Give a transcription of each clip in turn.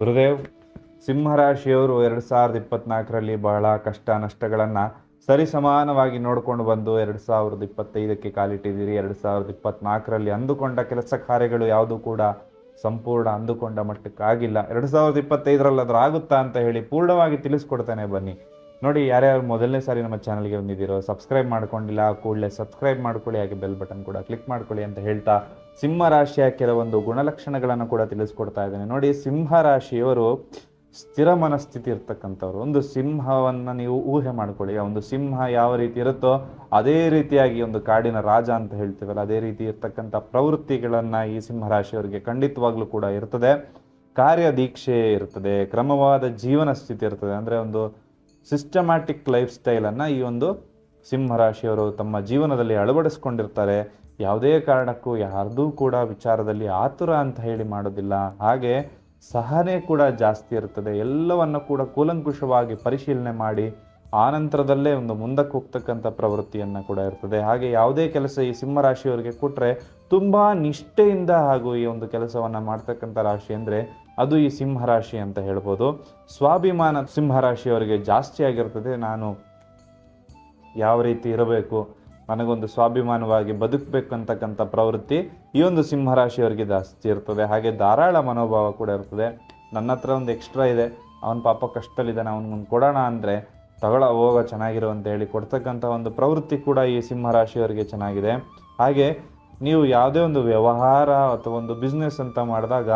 ಗುರುದೇವ್, ಸಿಂಹರಾಶಿಯವರು ಎರಡು ಸಾವಿರದ ಇಪ್ಪತ್ನಾಲ್ಕರಲ್ಲಿ ಬಹಳ ಕಷ್ಟ ನಷ್ಟಗಳನ್ನು ಸರಿಸಮಾನವಾಗಿ ನೋಡಿಕೊಂಡು ಬಂದು ಎರಡು ಸಾವಿರದ ಇಪ್ಪತ್ತೈದಕ್ಕೆ ಕಾಲಿಟ್ಟಿದ್ದೀರಿ, ಎರಡು ಸಾವಿರದ ಇಪ್ಪತ್ನಾಲ್ಕರಲ್ಲಿ ಅಂದುಕೊಂಡ ಕೆಲಸ ಕಾರ್ಯಗಳು ಯಾವುದೂ ಕೂಡ ಸಂಪೂರ್ಣ ಅಂದುಕೊಂಡ ಮಟ್ಟಕ್ಕಾಗಿಲ್ಲ. ಎರಡು ಸಾವಿರದ ಇಪ್ಪತ್ತೈದರಲ್ಲಿ ಅದರ ಆಗುತ್ತಾ ಅಂತ ಹೇಳಿ ಪೂರ್ಣವಾಗಿ ತಿಳಿಸ್ಕೊಡ್ತಾನೆ ಬನ್ನಿ. ನೋಡಿ, ಯಾರ್ಯಾರು ಮೊದಲನೇ ಸಾರಿ ನಮ್ಮ ಚಾನಲ್ಗೆ ಬಂದಿದ್ದೀರೋ, ಸಬ್ಸ್ಕ್ರೈಬ್ ಮಾಡ್ಕೊಂಡಿಲ್ಲ ಕೂಡಲೇ ಸಬ್ಸ್ಕ್ರೈಬ್ ಮಾಡ್ಕೊಳ್ಳಿ, ಹಾಗೆ ಬೆಲ್ ಬಟನ್ ಕೂಡ ಕ್ಲಿಕ್ ಮಾಡ್ಕೊಳ್ಳಿ ಅಂತ ಹೇಳ್ತಾ ಸಿಂಹ ರಾಶಿಯ ಕೆಲವೊಂದು ಗುಣಲಕ್ಷಣಗಳನ್ನು ಕೂಡ ತಿಳಿಸ್ಕೊಡ್ತಾ ಇದ್ದೇನೆ. ನೋಡಿ, ಸಿಂಹ ರಾಶಿಯವರು ಸ್ಥಿರ ಮನಸ್ಥಿತಿ ಇರ್ತಕ್ಕಂಥವ್ರು. ಒಂದು ಸಿಂಹವನ್ನು ನೀವು ಊಹೆ ಮಾಡ್ಕೊಳ್ಳಿ ಒಂದು ಸಿಂಹ ಯಾವ ರೀತಿ ಇರುತ್ತೋ, ಅದೇ ರೀತಿಯಾಗಿ ಒಂದು ಕಾಡಿನ ರಾಜ ಅಂತ ಹೇಳ್ತೀವಲ್ಲ, ಅದೇ ರೀತಿ ಇರ್ತಕ್ಕಂಥ ಪ್ರವೃತ್ತಿಗಳನ್ನು ಈ ಸಿಂಹ ರಾಶಿಯವರಿಗೆ ಖಂಡಿತವಾಗ್ಲೂ ಕೂಡ ಇರ್ತದೆ. ಕಾರ್ಯ ದೀಕ್ಷೆ ಇರ್ತದೆ, ಕ್ರಮವಾದ ಜೀವನ ಸ್ಥಿತಿ ಇರ್ತದೆ. ಅಂದರೆ ಒಂದು ಸಿಸ್ಟಮ್ಯಾಟಿಕ್ ಲೈಫ್ ಸ್ಟೈಲನ್ನು ಈ ಒಂದು ಸಿಂಹರಾಶಿಯವರು ತಮ್ಮ ಜೀವನದಲ್ಲಿ ಅಳವಡಿಸ್ಕೊಂಡಿರ್ತಾರೆ. ಯಾವುದೇ ಕಾರಣಕ್ಕೂ ಯಾರ್ದೂ ಕೂಡ ವಿಚಾರದಲ್ಲಿ ಆತುರ ಅಂತ ಹೇಳಿ ಮಾಡೋದಿಲ್ಲ. ಹಾಗೆ ಸಹನೆ ಕೂಡ ಜಾಸ್ತಿ ಇರ್ತದೆ. ಎಲ್ಲವನ್ನು ಕೂಡ ಕೂಲಂಕುಷವಾಗಿ ಪರಿಶೀಲನೆ ಮಾಡಿ ಆನಂತರದಲ್ಲೇ ಒಂದು ಮುಂದಕ್ಕೆ ಹೋಗ್ತಕ್ಕಂಥ ಪ್ರವೃತ್ತಿಯನ್ನು ಕೂಡ ಇರ್ತದೆ. ಹಾಗೆ ಯಾವುದೇ ಕೆಲಸ ಈ ಸಿಂಹರಾಶಿಯವರಿಗೆ ಕೊಟ್ಟರೆ ತುಂಬ ನಿಷ್ಠೆಯಿಂದ ಹಾಗೂ ಈ ಒಂದು ಕೆಲಸವನ್ನು ಮಾಡ್ತಕ್ಕಂಥ ರಾಶಿ ಅಂದರೆ ಅದು ಈ ಸಿಂಹರಾಶಿ ಅಂತ ಹೇಳ್ಬೋದು. ಸ್ವಾಭಿಮಾನ ಸಿಂಹರಾಶಿಯವರಿಗೆ ಜಾಸ್ತಿ ಆಗಿರ್ತದೆ. ನಾನು ಯಾವ ರೀತಿ ಇರಬೇಕು, ನನಗೊಂದು ಸ್ವಾಭಿಮಾನವಾಗಿ ಬದುಕಬೇಕು ಅಂತಕ್ಕಂಥ ಪ್ರವೃತ್ತಿ ಈ ಒಂದು ಸಿಂಹರಾಶಿಯವರಿಗೆ ಜಾಸ್ತಿ ಇರ್ತದೆ. ಹಾಗೆ ಧಾರಾಳ ಮನೋಭಾವ ಕೂಡ ಇರ್ತದೆ. ನನ್ನ ಹತ್ರ ಒಂದು ಎಕ್ಸ್ಟ್ರಾ ಇದೆ. ಅವನ ಪಾಪ ಕಷ್ಟದಲ್ಲಿದ್ದಾನೆ ಅವನಿಗೊಂದು ಕೊಡೋಣ ಅಂದರೆ ತಗೊಳ, ಹೋಗ, ಚೆನ್ನಾಗಿರೋ ಅಂತ ಹೇಳಿ ಕೊಡ್ತಕ್ಕಂಥ ಒಂದು ಪ್ರವೃತ್ತಿ ಕೂಡ ಈ ಸಿಂಹರಾಶಿಯವರಿಗೆ ಚೆನ್ನಾಗಿದೆ. ಹಾಗೆ ನೀವು ಯಾವುದೇ ಒಂದು ವ್ಯವಹಾರ ಅಥವಾ ಒಂದು ಬಿಸ್ನೆಸ್ ಅಂತ ಮಾಡಿದಾಗ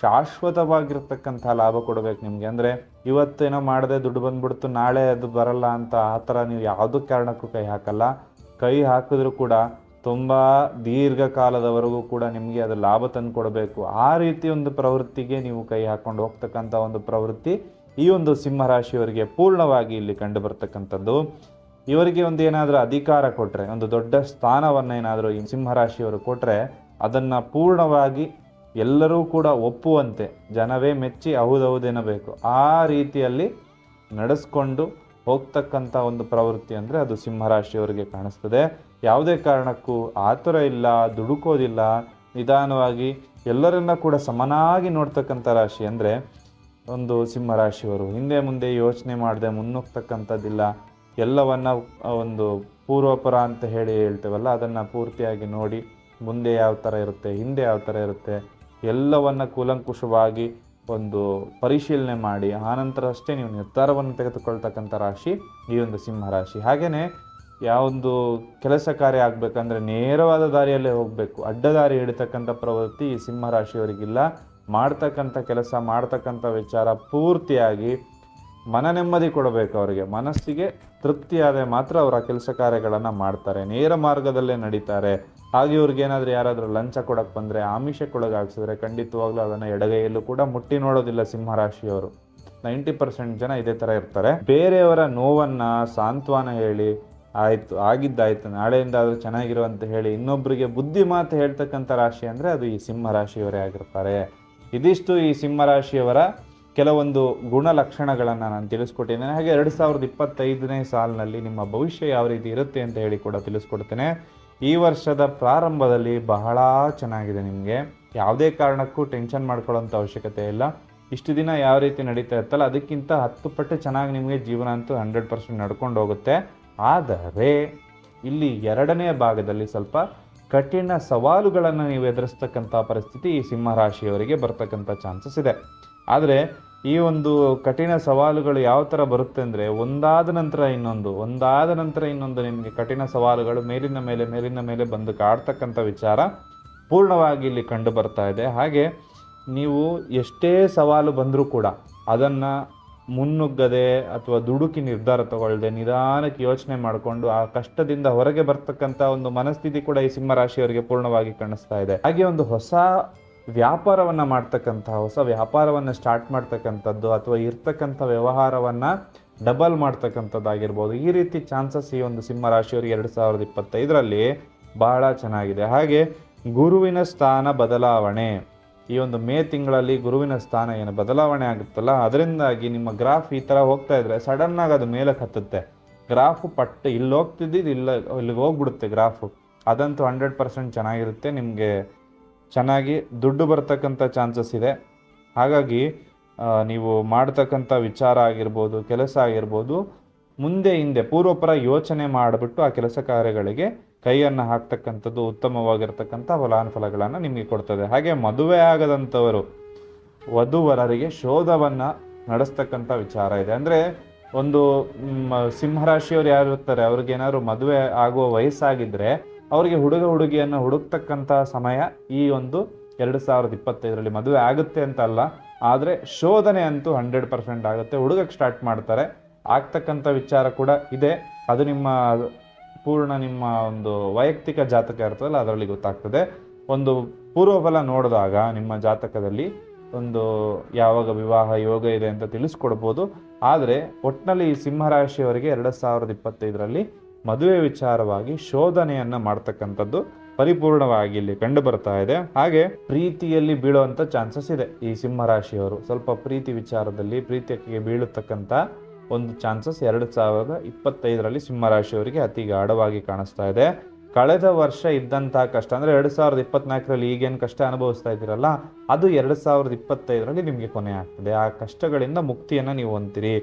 ಶಾಶ್ವತವಾಗಿರ್ತಕ್ಕಂಥ ಲಾಭ ಕೊಡಬೇಕು ನಿಮಗೆ. ಅಂದರೆ ಇವತ್ತೇನೋ ಮಾಡದೆ ದುಡ್ಡು ಬಂದ್ಬಿಡ್ತು, ನಾಳೆ ಅದು ಬರಲ್ಲ ಅಂತ ಆ ಥರ ನೀವು ಯಾವುದೋ ಕಾರಣಕ್ಕೂ ಕೈ ಹಾಕಲ್ಲ. ಕೈ ಹಾಕಿದ್ರೂ ಕೂಡ ತುಂಬ ದೀರ್ಘಕಾಲದವರೆಗೂ ಕೂಡ ನಿಮಗೆ ಅದು ಲಾಭ ತಂದು ಕೊಡಬೇಕು. ಆ ರೀತಿ ಒಂದು ಪ್ರವೃತ್ತಿಗೆ ನೀವು ಕೈ ಹಾಕೊಂಡು ಹೋಗ್ತಕ್ಕಂಥ ಒಂದು ಪ್ರವೃತ್ತಿ ಈ ಒಂದು ಸಿಂಹರಾಶಿಯವರಿಗೆ ಪೂರ್ಣವಾಗಿ ಇಲ್ಲಿ ಕಂಡು ಬರ್ತಕ್ಕಂಥದ್ದು ಇವರಿಗೆ ಒಂದು ಏನಾದರೂ ಅಧಿಕಾರ ಕೊಟ್ಟರೆ ಒಂದು ದೊಡ್ಡ ಸ್ಥಾನವನ್ನು ಏನಾದರೂ ಈ ಸಿಂಹರಾಶಿಯವರು ಕೊಟ್ಟರೆ ಅದನ್ನು ಪೂರ್ಣವಾಗಿ ಎಲ್ಲರೂ ಕೂಡ ಒಪ್ಪುವಂತೆ, ಜನವೇ ಮೆಚ್ಚಿ ಹೌದೌದೆನಬೇಕು ಆ ರೀತಿಯಲ್ಲಿ ನಡೆಸ್ಕೊಂಡು ಹೋಗ್ತಕ್ಕಂಥ ಒಂದು ಪ್ರವೃತ್ತಿ ಅಂದರೆ ಅದು ಸಿಂಹರಾಶಿಯವರಿಗೆ ಕಾಣಿಸ್ತದೆ. ಯಾವುದೇ ಕಾರಣಕ್ಕೂ ಆತುರ ಇಲ್ಲ, ದುಡುಕೋದಿಲ್ಲ. ನಿಧಾನವಾಗಿ ಎಲ್ಲರನ್ನ ಕೂಡ ಸಮನಾಗಿ ನೋಡ್ತಕ್ಕಂಥ ರಾಶಿ ಅಂದರೆ ಒಂದು ಸಿಂಹರಾಶಿಯವರು. ಹಿಂದೆ ಮುಂದೆ ಯೋಚನೆ ಮಾಡದೆ ಮುನ್ನುಗ್ತಕ್ಕಂಥದ್ದಿಲ್ಲ. ಎಲ್ಲವನ್ನ ಒಂದು ಪೂರ್ವಪರ ಅಂತ ಹೇಳಿ ಹೇಳ್ತೇವಲ್ಲ, ಅದನ್ನು ಪೂರ್ತಿಯಾಗಿ ನೋಡಿ ಮುಂದೆ ಯಾವ ಥರ ಇರುತ್ತೆ, ಹಿಂದೆ ಯಾವ ಥರ ಇರುತ್ತೆ ಎಲ್ಲವನ್ನ ಕೂಲಂಕುಷವಾಗಿ ಒಂದು ಪರಿಶೀಲನೆ ಮಾಡಿ, ಆನಂತರ ಅಷ್ಟೇ ನೀವು ನಿರ್ಧಾರವನ್ನು ತೆಗೆದುಕೊಳ್ತಕ್ಕಂಥ ರಾಶಿ ಈ ಒಂದು ಸಿಂಹ ರಾಶಿ. ಹಾಗೆಯೇ ಯಾವೊಂದು ಕೆಲಸ ಕಾರ್ಯ ಆಗಬೇಕಂದ್ರೆ ನೇರವಾದ ದಾರಿಯಲ್ಲೇ ಹೋಗಬೇಕು. ಅಡ್ಡದಾರಿ ಹಿಡಿತಕ್ಕಂಥ ಪ್ರವೃತ್ತಿ ಈ ಸಿಂಹ ರಾಶಿಯವರಿಗಿಲ್ಲ. ಮಾಡ್ತಕ್ಕಂಥ ಕೆಲಸ, ಮಾಡ್ತಕ್ಕಂಥ ವಿಚಾರ ಪೂರ್ತಿಯಾಗಿ ಮನ ನೆಮ್ಮದಿ ಕೊಡಬೇಕು ಅವರಿಗೆ. ಮನಸ್ಸಿಗೆ ತೃಪ್ತಿಯಾದರೆ ಮಾತ್ರ ಅವರ ಕೆಲಸ ಕಾರ್ಯಗಳನ್ನು ಮಾಡ್ತಾರೆ. ನೇರ ಮಾರ್ಗದಲ್ಲೇ ನಡೀತಾರೆ. ಹಾಗೆ ಇವ್ರಿಗೆ ಏನಾದ್ರು ಯಾರಾದರೂ ಲಂಚ ಕೊಡಕ್ಕೆ ಬಂದರೆ ಆಮಿಷಕ್ಕೊಳಗಾಗ್ಸಿದ್ರೆ ಖಂಡಿತವಾಗ್ಲೂ ಅದನ್ನ ಎಡಗೈಯಲ್ಲೂ ಕೂಡ ಮುಟ್ಟಿ ನೋಡೋದಿಲ್ಲ ಸಿಂಹರಾಶಿಯವರು. ನೈಂಟಿ ಪರ್ಸೆಂಟ್ ಜನ ಇದೇ ಥರ ಇರ್ತಾರೆ. ಬೇರೆಯವರ ನೋವನ್ನು ಸಾಂತ್ವನ ಹೇಳಿ, ಆಯಿತು, ಆಗಿದ್ದಾಯ್ತು, ನಾಳೆಯಿಂದ ಅದು ಚೆನ್ನಾಗಿರೋ ಅಂತ ಹೇಳಿ ಇನ್ನೊಬ್ಬರಿಗೆ ಬುದ್ಧಿ ಮಾತು ಹೇಳ್ತಕ್ಕಂಥ ರಾಶಿ ಅಂದರೆ ಅದು ಈ ಸಿಂಹ ರಾಶಿಯವರೇ ಆಗಿರ್ತಾರೆ. ಇದಿಷ್ಟು ಈ ಸಿಂಹ ರಾಶಿಯವರ ಕೆಲವೊಂದು ಗುಣಲಕ್ಷಣಗಳನ್ನು ನಾನು ತಿಳಿಸ್ಕೊಟ್ಟಿದ್ದೇನೆ. ಹಾಗೆ ಎರಡು ಸಾವಿರದ ಇಪ್ಪತ್ತೈದನೇ ಸಾಲಿನಲ್ಲಿ ನಿಮ್ಮ ಭವಿಷ್ಯ ಯಾವ ರೀತಿ ಇರುತ್ತೆ ಅಂತ ಹೇಳಿ ಕೂಡ ತಿಳಿಸ್ಕೊಡ್ತೇನೆ. ಈ ವರ್ಷದ ಪ್ರಾರಂಭದಲ್ಲಿ ಬಹಳ ಚೆನ್ನಾಗಿದೆ ನಿಮಗೆ. ಯಾವುದೇ ಕಾರಣಕ್ಕೂ ಟೆನ್ಷನ್ ಮಾಡ್ಕೊಳ್ಳೋಂಥ ಅವಶ್ಯಕತೆ ಇಲ್ಲ. ಇಷ್ಟು ದಿನ ಯಾವ ರೀತಿ ನಡೀತಾ ಇರ್ತಲ್ಲ ಅದಕ್ಕಿಂತ ಹತ್ತು ಪಟ್ಟು ಚೆನ್ನಾಗಿ ನಿಮಗೆ ಜೀವನ ಅಂತೂ ಹಂಡ್ರೆಡ್ ಪರ್ಸೆಂಟ್ ನಡ್ಕೊಂಡು ಹೋಗುತ್ತೆ. ಆದರೆ, ಇಲ್ಲಿ ಎರಡನೇ ಭಾಗದಲ್ಲಿ ಸ್ವಲ್ಪ ಕಠಿಣ ಸವಾಲುಗಳನ್ನು ನೀವು ಎದುರಿಸ್ತಕ್ಕಂಥ ಪರಿಸ್ಥಿತಿ ಈ ಸಿಂಹರಾಶಿಯವರಿಗೆ ಬರ್ತಕ್ಕಂಥ ಚಾನ್ಸಸ್ ಇದೆ. ಆದರೆ ಈ ಒಂದು ಕಠಿಣ ಸವಾಲುಗಳು ಯಾವ ಥರ ಬರುತ್ತೆ ಅಂದರೆ ಒಂದಾದ ನಂತರ ಇನ್ನೊಂದು, ಒಂದಾದ ನಂತರ ಇನ್ನೊಂದು ನಿಮಗೆ ಕಠಿಣ ಸವಾಲುಗಳು ಮೇಲಿನ ಮೇಲೆ ಮೇಲಿನ ಮೇಲೆ ಬಂದು ಕಾಡ್ತಕ್ಕಂಥ ವಿಚಾರ ಪೂರ್ಣವಾಗಿ ಇಲ್ಲಿ ಕಂಡು ಬರ್ತಾ ಇದೆ. ಹಾಗೆ ನೀವು ಎಷ್ಟೇ ಸವಾಲು ಬಂದರೂ ಕೂಡ ಅದನ್ನು ಮುನ್ನುಗ್ಗದೆ ಅಥವಾ ದುಡುಕಿ ನಿರ್ಧಾರ ತಗೊಳ್ಳದೆ ನಿಧಾನಕ್ಕೆ ಯೋಚನೆ ಮಾಡಿಕೊಂಡು ಆ ಕಷ್ಟದಿಂದ ಹೊರಗೆ ಬರ್ತಕ್ಕಂಥ ಒಂದು ಮನಸ್ಥಿತಿ ಕೂಡ ಈ ಸಿಂಹರಾಶಿಯವರಿಗೆ ಪೂರ್ಣವಾಗಿ ಕಾಣಿಸ್ತಾ ಇದೆ. ಹಾಗೆ ಒಂದು ಹೊಸ ವ್ಯಾಪಾರವನ್ನ ಮಾಡ್ತಕ್ಕಂಥ ಹೊಸ ವ್ಯಾಪಾರವನ್ನ ಸ್ಟಾರ್ಟ್ ಮಾಡ್ತಕ್ಕಂಥದ್ದು ಅಥವಾ ಇರ್ತಕ್ಕಂಥ ವ್ಯವಹಾರವನ್ನ ಡಬಲ್ ಮಾಡ್ತಕ್ಕಂಥದ್ದಾಗಿರ್ಬೋದು. ಈ ರೀತಿ ಚಾನ್ಸಸ್ ಈ ಒಂದು ಸಿಂಹ ರಾಶಿಯವರಿಗೆ ಎರಡು ಸಾವಿರದ ಇಪ್ಪತ್ತೈದರಲ್ಲಿ ಬಹಳ ಚೆನ್ನಾಗಿದೆ. ಹಾಗೆ ಗುರುವಿನ ಸ್ಥಾನ ಬದಲಾವಣೆ. ಈ ಒಂದು ಮೇ ತಿಂಗಳಲ್ಲಿ ಗುರುವಿನ ಸ್ಥಾನ ಏನು ಬದಲಾವಣೆ ಆಗುತ್ತಲ್ಲ? ಅದರಿಂದಾಗಿ ನಿಮ್ಮ ಗ್ರಾಫ್ ಈ ಥರ ಹೋಗ್ತಾ ಇದ್ರೆ ಸಡನ್ ಆಗಿ ಅದು ಮೇಲಕ್ಕೆ ಹತ್ತುತ್ತೆ ಗ್ರಾಫ್ ಪಟ್ಟು ಇಲ್ಲಿ ಹೋಗ್ತಿದ್ದು ಇಲ್ಲ, ಇಲ್ಲಿಗೆ ಹೋಗ್ಬಿಡುತ್ತೆ ಗ್ರಾಫು ಅದಂತೂ ಹಂಡ್ರೆಡ್ ಪರ್ಸೆಂಟ್ ಚೆನ್ನಾಗಿರುತ್ತೆ. ನಿಮಗೆ ಚೆನ್ನಾಗಿ ದುಡ್ಡು ಬರ್ತಕ್ಕಂಥ ಚಾನ್ಸಸ್ ಇದೆ. ಹಾಗಾಗಿ ನೀವು ಮಾಡ್ತಕ್ಕಂಥ ವಿಚಾರ ಆಗಿರ್ಬೋದು, ಕೆಲಸ ಆಗಿರ್ಬೋದು, ಮುಂದೆ ಹಿಂದೆ ಪೂರ್ವಪರ ಯೋಚನೆ ಮಾಡಿಬಿಟ್ಟು ಆ ಕೆಲಸ ಕಾರ್ಯಗಳಿಗೆ ಕೈಯನ್ನು ಹಾಕ್ತಕ್ಕಂಥದ್ದು ಉತ್ತಮವಾಗಿರ್ತಕ್ಕಂಥ ಫಲಾನುಫಲಗಳನ್ನು ನಿಮಗೆ ಕೊಡ್ತದೆ. ಹಾಗೆ ಮದುವೆ ಆಗದಂಥವರು, ವಧುವರರಿಗೆ ಶೋಧವನ್ನು ನಡೆಸ್ತಕ್ಕಂಥ ವಿಚಾರ ಇದೆ. ಅಂದರೆ, ಒಂದು ಸಿಂಹರಾಶಿಯವರು ಯಾರು ಇರ್ತಾರೆ ಅವ್ರಿಗೆ ಏನಾದ್ರು ಮದುವೆ ಆಗುವ ವಯಸ್ಸಾಗಿದ್ರೆ ಅವರಿಗೆ ಹುಡುಗ ಹುಡುಗಿಯನ್ನು ಹುಡುಕ್ತಕ್ಕಂಥ ಸಮಯ ಈ ಒಂದು ಎರಡು ಸಾವಿರದ ಇಪ್ಪತ್ತೈದರಲ್ಲಿ ಮದುವೆ ಆಗುತ್ತೆ ಅಂತ ಅಲ್ಲ, ಆದರೆ ಶೋಧನೆ ಅಂತೂ ಹಂಡ್ರೆಡ್ ಪರ್ಸೆಂಟ್ ಆಗುತ್ತೆ. ಹುಡುಗಕ್ಕೆ ಸ್ಟಾರ್ಟ್ ಮಾಡ್ತಾರೆ. ಆಗ್ತಕ್ಕಂಥ ವಿಚಾರ ಕೂಡ ಇದೆ. ಅದು ನಿಮ್ಮ ಪೂರ್ಣ ನಿಮ್ಮ ಒಂದು ವೈಯಕ್ತಿಕ ಜಾತಕ ಇರ್ತದಲ್ಲ ಅದರಲ್ಲಿ ಗೊತ್ತಾಗ್ತದೆ. ಒಂದು ಪೂರ್ವಫಲ ನೋಡಿದಾಗ ನಿಮ್ಮ ಜಾತಕದಲ್ಲಿ ಒಂದು ಯಾವಾಗ ವಿವಾಹ ಯೋಗ ಇದೆ ಅಂತ ತಿಳಿಸ್ಕೊಡ್ಬೋದು. ಆದರೆ ಒಟ್ಟಿನಲ್ಲಿ ಈ ಸಿಂಹರಾಶಿಯವರಿಗೆ ಎರಡು ಸಾವಿರದ ಇಪ್ಪತ್ತೈದರಲ್ಲಿ ಮದುವೆ ವಿಚಾರವಾಗಿ ಶೋಧನೆಯನ್ನ ಮಾಡ್ತಕ್ಕಂಥದ್ದು ಪರಿಪೂರ್ಣವಾಗಿ ಇಲ್ಲಿ ಕಂಡು ಬರ್ತಾ ಇದೆ. ಹಾಗೆ ಪ್ರೀತಿಯಲ್ಲಿ ಬೀಳುವಂತ ಚಾನ್ಸಸ್ ಇದೆ ಈ ಸಿಂಹರಾಶಿಯವರು. ಸ್ವಲ್ಪ ಪ್ರೀತಿ ವಿಚಾರದಲ್ಲಿ ಪ್ರೀತಿಯಕ್ಕೆ ಬೀಳತಕ್ಕಂತ ಒಂದು ಚಾನ್ಸಸ್ ಎರಡು ಸಾವಿರದ ಇಪ್ಪತ್ತೈದರಲ್ಲಿ ಸಿಂಹರಾಶಿಯವರಿಗೆ ಅತಿ ಗಾಢವಾಗಿ ಕಾಣಿಸ್ತಾ ಇದೆ. ಕಳೆದ ವರ್ಷ ಇದ್ದಂತಹ ಕಷ್ಟ, ಅಂದ್ರೆ ಎರಡು ಸಾವಿರದ ಇಪ್ಪತ್ನಾಲ್ಕರಲ್ಲಿ ಈಗೇನು ಕಷ್ಟ ಅನುಭವಿಸ್ತಾ ಇದ್ದೀರಲ್ಲ, ಅದು ಎರಡು ಸಾವಿರದ ಇಪ್ಪತ್ತೈದರಲ್ಲಿ ನಿಮಗೆ ಕೊನೆ ಆಗ್ತದೆ. ಆ ಕಷ್ಟಗಳಿಂದ ಮುಕ್ತಿಯನ್ನ ನೀವು ಹೊಂದಿರಿ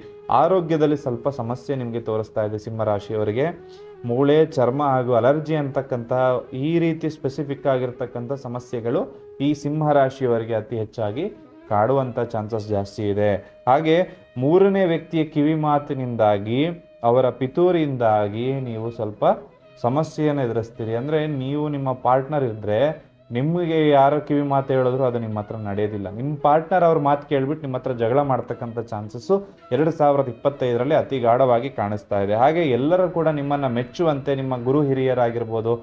ಆರೋಗ್ಯದಲ್ಲಿ ಸ್ವಲ್ಪ ಸಮಸ್ಯೆ ನಿಮಗೆ ತೋರಿಸ್ತಾ ಇದೆ ಸಿಂಹರಾಶಿಯವರಿಗೆ. ಮೂಳೆ, ಚರ್ಮ ಹಾಗೂ ಅಲರ್ಜಿ ಅಂತಕ್ಕಂತಹ ಈ ರೀತಿ ಸ್ಪೆಸಿಫಿಕ್ ಆಗಿರ್ತಕ್ಕಂಥ ಸಮಸ್ಯೆಗಳು ಈ ಸಿಂಹರಾಶಿಯವರಿಗೆ ಅತಿ ಹೆಚ್ಚಾಗಿ ಕಾಡುವಂಥ ಚಾನ್ಸಸ್ ಜಾಸ್ತಿ ಇದೆ. ಹಾಗೆ ಮೂರನೇ ವ್ಯಕ್ತಿಯ ಕಿವಿ ಮಾತಿನಿಂದಾಗಿ ಅವರ ಪಿತೂರಿಯಿಂದಾಗಿ ನೀವು ಸ್ವಲ್ಪ ಸಮಸ್ಯೆಯನ್ನು ಎದುರಿಸ್ತೀರಿ. ಅಂದರೆ ನೀವು ನಿಮ್ಮ ಪಾರ್ಟ್ನರ್ ಇದ್ದರೆ ನಿಮಗೆ ಯಾರೋ ಕಿವಿ ಮಾತು ಹೇಳಿದ್ರು ಅದು ನಿಮ್ಮ ಹತ್ರ ನಡೆಯೋದಿಲ್ಲ. ನಿಮ್ಮ ಪಾರ್ಟ್ನರ್ ಅವ್ರ ಮಾತು ಕೇಳ್ಬಿಟ್ಟು ನಿಮ್ಮ ಹತ್ರ ಜಗಳ ಮಾಡ್ತಕ್ಕಂಥ ಚಾನ್ಸಸ್ಸು ಎರಡು ಸಾವಿರದ ಇಪ್ಪತ್ತೈದರಲ್ಲಿ ಅತಿ ಗಾಢವಾಗಿ ಕಾಣಿಸ್ತಾ ಇದೆ. ಹಾಗೆ ಎಲ್ಲರೂ ಕೂಡ ನಿಮ್ಮನ್ನು ಮೆಚ್ಚುವಂತೆ ನಿಮ್ಮ ಗುರು ಹಿರಿಯರಾಗಿರ್ಬೋದು,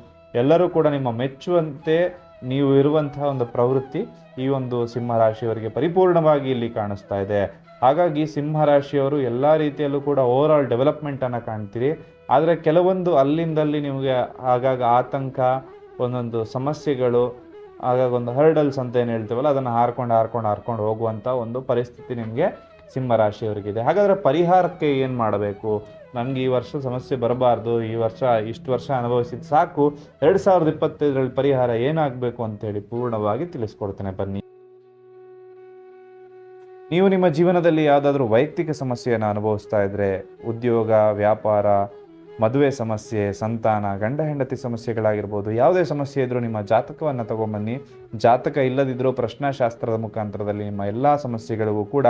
ಎಲ್ಲರೂ ಕೂಡ ನಿಮ್ಮ ಮೆಚ್ಚುವಂತೆ ನೀವು ಇರುವಂತಹ ಒಂದು ಪ್ರವೃತ್ತಿ ಈ ಒಂದು ಸಿಂಹ ರಾಶಿಯವರಿಗೆ ಪರಿಪೂರ್ಣವಾಗಿ ಇಲ್ಲಿ ಕಾಣಿಸ್ತಾ ಇದೆ. ಹಾಗಾಗಿ ಸಿಂಹರಾಶಿಯವರು ಎಲ್ಲ ರೀತಿಯಲ್ಲೂ ಕೂಡ ಓವರ್ ಆಲ್ ಡೆವಲಪ್ಮೆಂಟನ್ನು ಕಾಣ್ತೀರಿ. ಆದರೆ ಕೆಲವೊಂದು ಅಲ್ಲಿಂದಲ್ಲಿ ನಿಮಗೆ ಆಗಾಗ ಆತಂಕ, ಒಂದೊಂದು ಸಮಸ್ಯೆಗಳು, ಆಗಾಗ ಒಂದು ಹರ್ಡಲ್ಸ್ ಅಂತ ಏನು ಹೇಳ್ತೀವಲ್ಲ, ಅದನ್ನು ಹಾರ್ಕೊಂಡು ಹಾರ್ಕೊಂಡು ಹಾರ್ಕೊಂಡು ಹೋಗುವಂಥ ಒಂದು ಪರಿಸ್ಥಿತಿ ನಿಮಗೆ ಸಿಂಹರಾಶಿಯವರಿಗಿದೆ ಹಾಗಾದರೆ ಪರಿಹಾರಕ್ಕೆ ಏನು ಮಾಡಬೇಕು? ನನಗೆ ಈ ವರ್ಷ ಸಮಸ್ಯೆ ಬರಬಾರ್ದು, ಈ ವರ್ಷ ಇಷ್ಟು ವರ್ಷ ಅನುಭವಿಸಿದ ಸಾಕು. ಎರಡು ಸಾವಿರದ ಇಪ್ಪತ್ತೈದರಲ್ಲಿ ಪರಿಹಾರ ಏನಾಗಬೇಕು ಅಂತೇಳಿ ಪೂರ್ಣವಾಗಿ ತಿಳಿಸ್ಕೊಡ್ತೇನೆ ಬನ್ನಿ. ನೀವು ನಿಮ್ಮ ಜೀವನದಲ್ಲಿ ಯಾವುದಾದ್ರೂ ವೈಯಕ್ತಿಕ ಸಮಸ್ಯೆಯನ್ನು ಅನುಭವಿಸ್ತಾ ಇದ್ರೆ, ಉದ್ಯೋಗ, ವ್ಯಾಪಾರ, ಮದುವೆ ಸಮಸ್ಯೆ, ಸಂತಾನ, ಗಂಡ, ಹೆಂಡತಿ ಸಮಸ್ಯೆಗಳಾಗಿರ್ಬೋದು, ಯಾವುದೇ ಸಮಸ್ಯೆ ಇದ್ರೂ ನಿಮ್ಮ ಜಾತಕವನ್ನು ತಗೊಂಬನ್ನಿ. ಜಾತಕ ಇಲ್ಲದಿದ್ದರೂ ಪ್ರಶ್ನಾಶಾಸ್ತ್ರದ ಮುಖಾಂತರದಲ್ಲಿ ನಿಮ್ಮ ಎಲ್ಲ ಸಮಸ್ಯೆಗಳಿಗೂ ಕೂಡ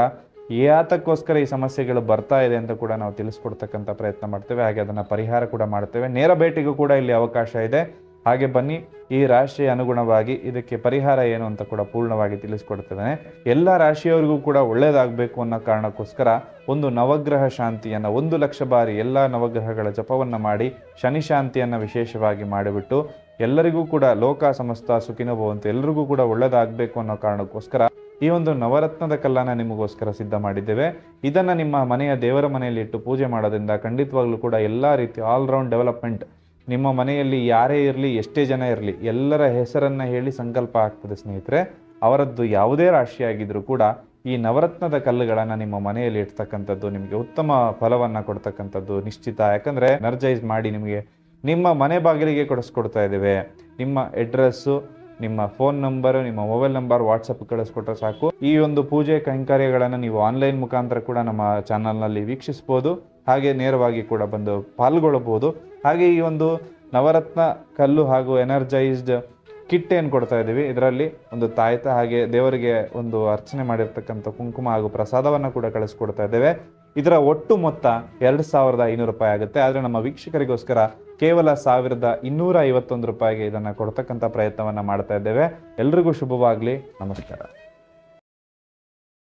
ಯಾತಕ್ಕೋಸ್ಕರ ಈ ಸಮಸ್ಯೆಗಳು ಬರ್ತಾ ಇದೆ ಅಂತ ಕೂಡ ನಾವು ತಿಳಿಸ್ಕೊಡ್ತಕ್ಕಂಥ ಪ್ರಯತ್ನ ಮಾಡ್ತೇವೆ. ಹಾಗೆ ಅದನ್ನು ಪರಿಹಾರ ಕೂಡ ಮಾಡ್ತೇವೆ. ನೇರ ಭೇಟಿಗೂ ಕೂಡ ಇಲ್ಲಿ ಅವಕಾಶ ಇದೆ. ಹಾಗೆ ಬನ್ನಿ. ಈ ರಾಶಿಯ ಅನುಗುಣವಾಗಿ ಇದಕ್ಕೆ ಪರಿಹಾರ ಏನು ಅಂತ ಕೂಡ ಪೂರ್ಣವಾಗಿ ತಿಳಿಸ್ಕೊಡ್ತಿದ್ದೇನೆ ಎಲ್ಲ ರಾಶಿಯವರಿಗೂ ಕೂಡ ಒಳ್ಳೆಯದಾಗಬೇಕು ಅನ್ನೋ ಕಾರಣಕ್ಕೋಸ್ಕರ ಒಂದು ನವಗ್ರಹ ಶಾಂತಿಯನ್ನು, ಒಂದು ಲಕ್ಷ ಬಾರಿ ಎಲ್ಲ ನವಗ್ರಹಗಳ ಜಪವನ್ನು ಮಾಡಿ, ಶನಿ ಶಾಂತಿಯನ್ನು ವಿಶೇಷವಾಗಿ ಮಾಡಿಬಿಟ್ಟು, ಎಲ್ಲರಿಗೂ ಕೂಡ ಲೋಕ, ಸಮಸ್ತ, ಸುಖಿನ ಭವಂತ ಎಲ್ಲರಿಗೂ ಕೂಡ ಒಳ್ಳೆಯದಾಗಬೇಕು ಅನ್ನೋ ಕಾರಣಕ್ಕೋಸ್ಕರ ಈ ಒಂದು ನವರತ್ನದ ಕಲ್ಲನ್ನು ನಿಮಗೋಸ್ಕರ ಸಿದ್ಧ ಮಾಡಿದ್ದೇವೆ. ಇದನ್ನು ನಿಮ್ಮ ಮನೆಯ ದೇವರ ಮನೆಯಲ್ಲಿ ಇಟ್ಟು ಪೂಜೆ ಮಾಡೋದ್ರಿಂದ ಖಂಡಿತವಾಗ್ಲೂ ಕೂಡ ಎಲ್ಲ ರೀತಿಯ ಆಲ್ರೌಂಡ್ ಡೆವಲಪ್ಮೆಂಟ್ ನಿಮ್ಮ ಮನೆಯಲ್ಲಿ ಯಾರೇ ಇರಲಿ, ಎಷ್ಟೇ ಜನ ಇರಲಿ, ಎಲ್ಲರ ಹೆಸರನ್ನು ಹೇಳಿ ಸಂಕಲ್ಪ ಆಗ್ತದೆ ಸ್ನೇಹಿತರೆ. ಅವರದ್ದು ಯಾವುದೇ ರಾಶಿಯಾಗಿದ್ದರೂ ಕೂಡ ಈ ನವರತ್ನದ ಕಲ್ಲುಗಳನ್ನು ನಿಮ್ಮ ಮನೆಯಲ್ಲಿ ಇಡ್ತಕ್ಕಂಥದ್ದು, ನಿಮಗೆ ಉತ್ತಮ ಫಲವನ್ನು ಕೊಡ್ತಕ್ಕಂಥದ್ದು ನಿಶ್ಚಿತ. ಯಾಕಂದರೆ ಎನರ್ಜೈಸ್ ಮಾಡಿ ನಿಮಗೆ ನಿಮ್ಮ ಮನೆ ಬಾಗಿಲಿಗೆ ಕೊಡಿಸ್ಕೊಡ್ತಾ ಇದ್ದೇವೆ. ನಿಮ್ಮ ಅಡ್ರೆಸ್ಸು ನಿಮ್ಮ ಫೋನ್ ನಂಬರ್ ನಿಮ್ಮ ಮೊಬೈಲ್ ನಂಬರ್ ವಾಟ್ಸಪ್ ಕಳಿಸ್ಕೊಟ್ರೆ ಸಾಕು. ಈ ಒಂದು ಪೂಜೆ ಕೈಂಕರ್ಯಗಳನ್ನು ನೀವು ಆನ್ಲೈನ್ ಮುಖಾಂತರ ಕೂಡ ನಮ್ಮ ಚಾನಲ್ನಲ್ಲಿ ವೀಕ್ಷಿಸ್ಬೋದು. ಹಾಗೆ ನೇರವಾಗಿ ಕೂಡ ಬಂದು ಪಾಲ್ಗೊಳ್ಳಬಹುದು. ಹಾಗೆ ಈ ಒಂದು ನವರತ್ನ ಕಲ್ಲು ಹಾಗೂ ಎನರ್ಜೈಸ್ಡ್ ಕಿಟ್ ಏನು ಕೊಡ್ತಾ ಇದ್ದೀವಿ. ಇದರಲ್ಲಿ ಒಂದು ತಾಯ್ತ ಹಾಗೆ ದೇವರಿಗೆ ಒಂದು ಅರ್ಚನೆ ಮಾಡಿರ್ತಕ್ಕಂಥ ಕುಂಕುಮ ಹಾಗೂ ಪ್ರಸಾದವನ್ನು ಕೂಡ ಕಳಿಸ್ಕೊಡ್ತಾ ಇದ್ದೇವೆ. ಇದರ ಒಟ್ಟು ಮೊತ್ತ ಎರಡು ಸಾವಿರದ ಐನೂರು ರೂಪಾಯಿ ಆಗುತ್ತೆ. ಆದರೆ ನಮ್ಮ ವೀಕ್ಷಕರಿಗೋಸ್ಕರ ಕೇವಲ ಸಾವಿರದ ಇನ್ನೂರ ಐವತ್ತೊಂದು ರೂಪಾಯಿಗೆ ಇದನ್ನು ಕೊಡ್ತಕ್ಕಂಥ ಪ್ರಯತ್ನವನ್ನು ಮಾಡ್ತಾ ಇದ್ದೇವೆ. ಎಲ್ರಿಗೂ ಶುಭವಾಗಲಿ. ನಮಸ್ಕಾರ.